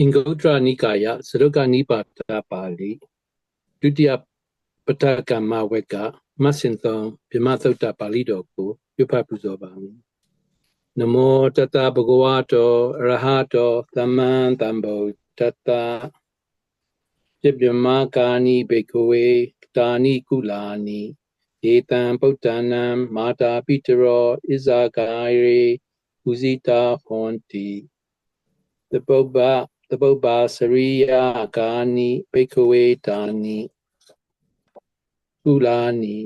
အင်္ဂုတ္တရနိကာယသရုပ်ကနိပါတပါဠိဒုတိယပဋကမ္မဝက်ကမဆင်သောဗြဟ္မသုတ်တပါဠိတော်ကိုပြုဖတ်ပူဇော်ပါမည်နမောတတဗုဂဝါတောအရဟတောသမ္မံသမ္ဗုဒ္ဓတ္တပြပြမကာနိဘေကဝေတာနိကုလာနိဧတံဗုဒ္ဓနာမာတာပိတရောဣဇာဂာရေဥဇိတာဟွန်တိသပုပ္ပ သပုပ္ပါစရိယကာနိဘိက္ခဝေတာနိကုလာနိ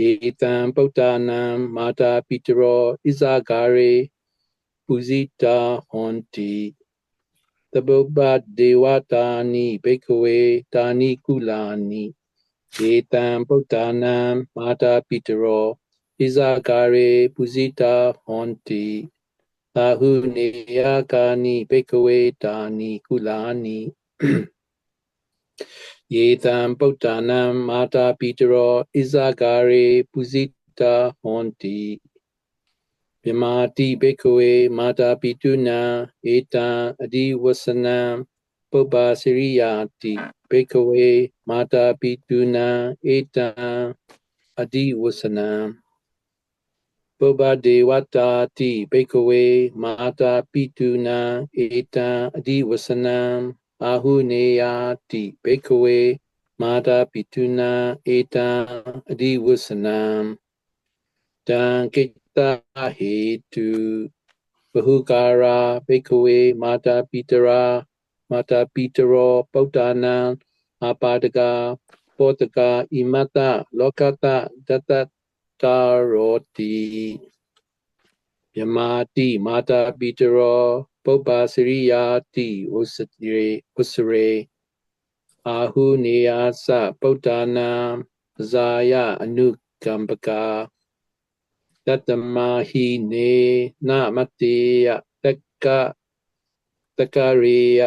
ယေတံပုတ္တနာမာတာပိတရောဣဇာဂာရေပူဇိတာဟွန်တိသပုပ္ပဒေဝတာနိဘိက္ခဝေတာနိကုလာနိယေတံပုတ္တနာမာတာပိတရောဣဇာဂာရေပူဇိတာဟွန်တိ သာဟုနေယကာနိဘိကဝေတာနိကုလာနိယေတံပုတ္တနံမာတာပိတရောဣဇာဂာရေပုဇိတာဟွန်တိမြမာတိဘိကဝေမာတာပိတုနံဧတံအဒီဝဆနံပုပ္ပါစရိယာတိဘိကဝေမာတာပိတုနံဧတံအဒီဝဆနံ Boba Dewata Ti Bekawe Mata Pituna Eta diwasanam Ahuneya Ti Bekawe Mata Pituna Eta Adiwasanam Dankita Hetu Bahukara Bekawe Mata Pitara Mata Pitaro Pautanan Apadaga Potaka Imata Lokata Datat တာပိတုနာဧတံအဒီဝဆနံတံကိတဟေတုဘဟုကာရာဘိကဝေမာတာပိတရာမာတာပိတရောပုတ္တနာအပါဒကပောတကဣမတလောကတတတတာရောတိမြမာတိမာတာပိတရောပုပ္ပါစရိယာတိဝစတိဝစရေအာဟုနေယသပုတ္တနာဇာယအနုကမ္ပကာတတမဟိနေနမတေယတက္ကတက္ကရေယ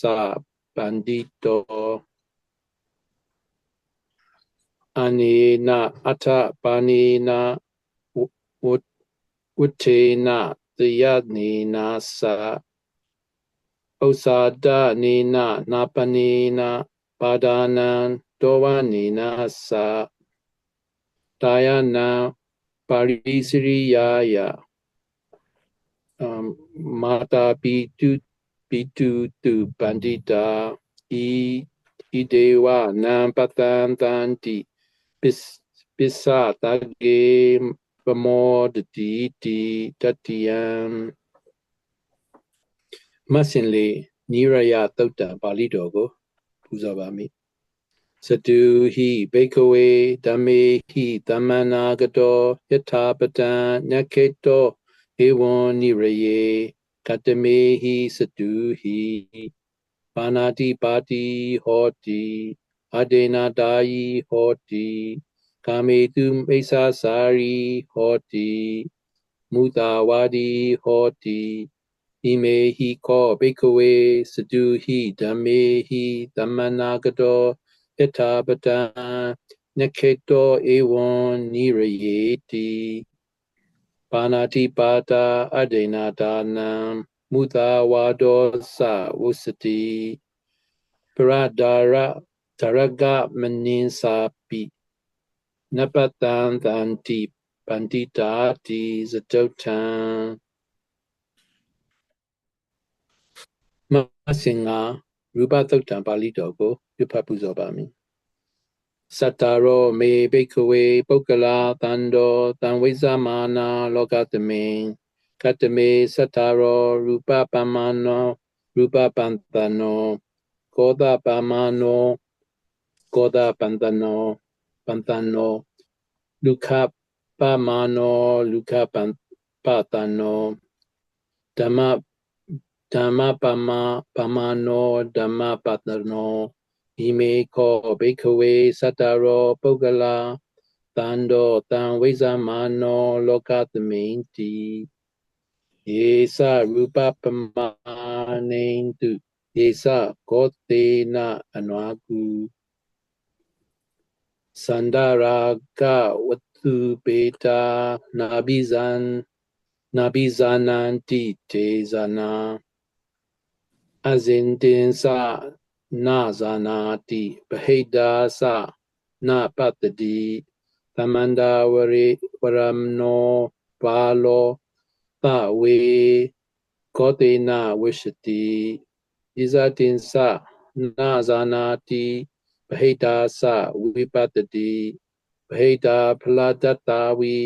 သပန္တိတော アニーナ、アタバニーナ、ウウティナ、ディアニーナ、サ、オサダニーナ、ナパニーナ、バダナン、ドワニーナ、サ、ダヤナ、バリシリヤヤ、マタビトゥ、ビトゥトゥ、バンディダ、イ、イデワ、ナンパタンタンティ、 မောတတိတိတတိယံမဆင်လေနိရယသုတ်တံပါဠိတော်ကိုပူဇော်ပါမိစတုဟိဘိကဝေဓမ္မေဟိသမ္မနာကတောယထာပတံနခေတောဧဝံနိရယေကတမေဟိစတုဟိပါဏာတိပါတိဟောတိ အဒေနာတာယီဟောတိကာမေတုမိစ္ဆာစာရီဟောတိမုတာဝါဒီဟောတိဣမေဟိခောဘိကဝေစတုဟိဓမ္မေဟိသမ္မနာကတောယထာပတံနခေတောဧဝံနိရယေတိပါဏာတိပါတာအဒေနာဒါနံမုသာဝါဒောသဝုစတိပရဒါရ Taraga Meninsapi Napatan Dandi Bandita Adi Zadotan Masinga Ruba Thotan Bali Dogo Yupapu Zobami Sataro me Bekawe Bokala Thando Thanwezamana Logatame Katame Sataro Rupa Pamano Rupa Pantano Koda Pamano တ်တံပါဠိတော်ကိုပြဖတ်ပူဇော်ပါမည်စတ္တရောမေဘိက္ခဝေပုဂ္ဂလာတန္တောတံဝိဇာမာနာလောကတမေကတမေစတ္တရောရူပပမနောရူပပန္တနောကောဒပမနောကောဒပန္တနောပန္တနောလူခပမနောလူခပန္ပတနောဓမ္မဓမ္မပမပမနောဓမ္မပတနောဣမေခောဘိခဝေသတ္တရောပုဂ္ဂလာတန္တောတံဝိဇမနောလောကသမိန်တိယေသရူပပမနေတုယေသကောတေနအနွာကု Sandaraga Watupeta Nabizan Nabizananti Tezana. Azintinsa Nazanati Bahedasa Napatadi Tamandawari Varamno Valo Tawe Kotena Vishati Izatinsa Nazanati တိတေဇနာအဇင်တင်စနာဇာနာတိဗဟိတာစနာပတ္တိသမန္တာဝရေဝရမနောဘာလောသဝေကောတေနဝိရှတိဣဇတင်စနာဇာနာတိဗဟိတာစဝိပတ္တိဗဟိတာဖလာတတဝီ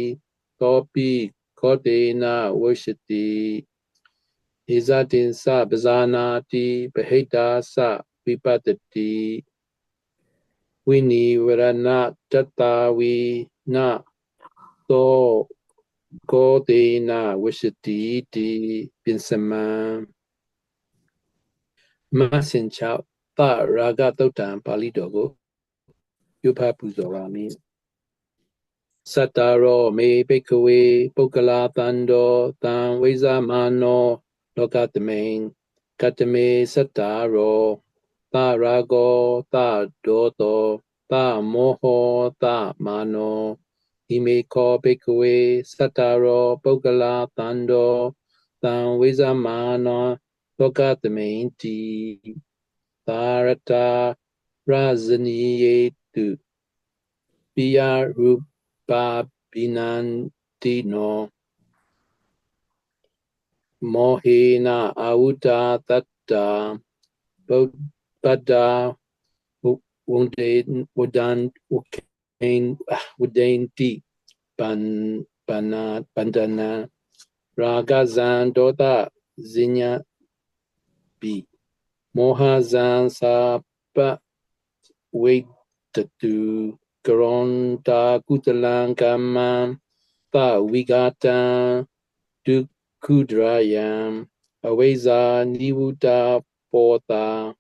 သောပိခောတေနဝိရှတိဣဇတင်စပဇာနာတိဗဟိတာစဝိပတ္တိဝိနိဝရဏတတဝီနသောကောတေနဝရှတိတိပြင်စမံမဆင်ချော သရာဂတုတ်တံပါဠိတော်ကိုပြုဖတ်ပူဇော်ပါမည်စတ္တရောမေဘိကဝေပုဂ္ဂလာတန္တောတံဝိဇာမာနောလောကတမိန်ကတမေစတ္တရောသရာဂောသဒောတောသမောဟောသမာနောဣမေခောဘိကဝေစတ္တရောပုဂ္ဂလာတန္တောတံဝိဇာမာနောလောကတမိန်တိ tarata razaniyetu piyarupa binantino mohina auta tatta pada udainti bandana ragazandota zinya bi Mohazan than sapa vedattu karanta kutalang ta vigata dukudrayam aveza nivuta pota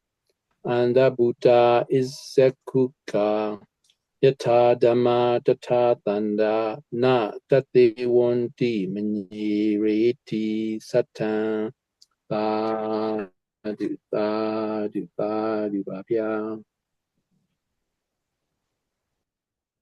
andabhuta isekuka yata dhamma tata tanda na tate wanti manireti satan ta Duta, duta.